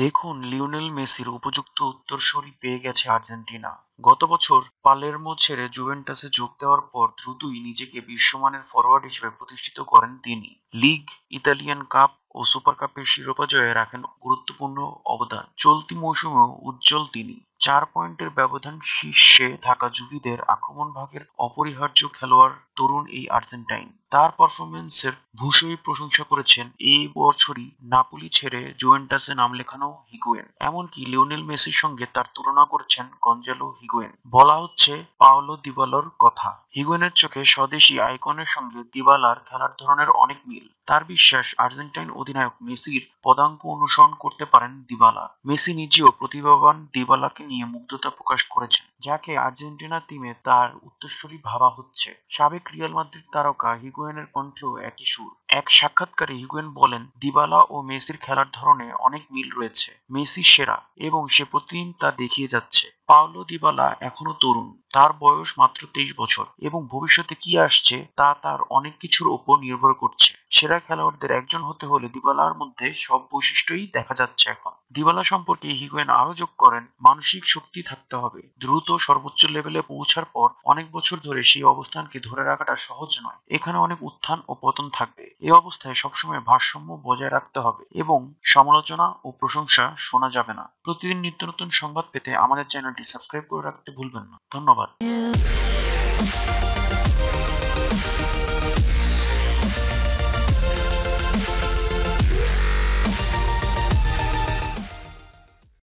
দেখুন লিওনেল মেসির উপযুক্ত উত্তরসূরি পেয়ে গেছে আর্জেন্টিনা। গত বছর পালের্মো ছেড়ে জুভেন্টাসে যোগ দেওয়ার পর দ্রুতই নিজেকে বিশ্বমানের ফরোয়ার্ড হিসেবে প্রতিষ্ঠিত করেন তিনি। লিগ, ইতালিয়ান কাপ ও সুপার কাপের শিরোপা জয়ে রাখেন গুরুত্বপূর্ণ অবদান। চলতি মৌসুমেও উজ্জ্বল তিনি। চার পয়েন্টের ব্যবধান শীর্ষে থাকা জুভিদের আক্রমণ ভাগের অপরিহার্য খেলোয়াড় তরুণ এই আর্জেন্টাইন। তার পারফরমেন্সের ভূষই প্রশংসা করেছেন এই বছরই নাপুলি ছেড়ে জুভেন্টাসে নাম লেখানো হিগুয়েন। এমনকি লিওনেল মেসির সঙ্গে তার তুলনা করেছেন গঞ্জালো হিগুয়েন। বলা হচ্ছে পাওলো দিবালোর কথা। হিগুয়েনের চোখে স্বদেশি আইকনের সঙ্গে দিবালার খেলার ধরনের অনেক মিল। তার বিশ্বাস আর্জেন্টাইন অধিনায়ক মেসির পদাঙ্ক অনুসরণ করতে পারেন দিবালা। মেসি নিজেও প্রতিভাবান দিবালাকে নিয়ে মুগ্ধতা প্রকাশ করেছেন, যাকে আর্জেন্টিনা টিমে তার উত্তরসূরি ভাবা হচ্ছে। সাবেক রিয়াল মাদ্রিদ তারকা হিগুয়েনের কণ্ঠেও একই সুর। এক সাক্ষাৎকারে হিগুয়েন বলেন, দিবালা ও মেসির খেলার ধরনে অনেক মিল রয়েছে, মেসি সেরা, এবং সে প্রতিদিন তা দেখিয়ে যাচ্ছে। পাওলো দিবালা এখনও তরুণ, তার বয়স মাত্র তেইশ বছর, এবং ভবিষ্যতে কি আসছে তা তার অনেক কিছুর ওপর নির্ভর করছে। সেরা খেলোয়াড়দের একজন হতে হলে দিবালার মধ্যে সব বৈশিষ্ট্যই দেখা যাচ্ছে এখন। দিবালা সম্পর্কে হিগুয়েন আরও যোগ করেন, মানসিক শক্তি থাকতে হবে। দ্রুত সর্বোচ্চ লেভেলে পৌঁছার পর অনেক বছর ধরে সেই অবস্থানকে ধরে রাখাটা সহজ নয়। এখানে অনেক উত্থান ও পতন থাকবে। এই অবস্থায় সবসময় ভারসাম্য বজায় রাখতে হবে এবং সমালোচনা ও প্রশংসা শোনা যাবে না। প্রতিদিন নিত্য নতুন সংবাদ পেতে আমাদের চ্যানেলটি সাবস্ক্রাইব করে রাখতে ভুলবেন না। ধন্যবাদ।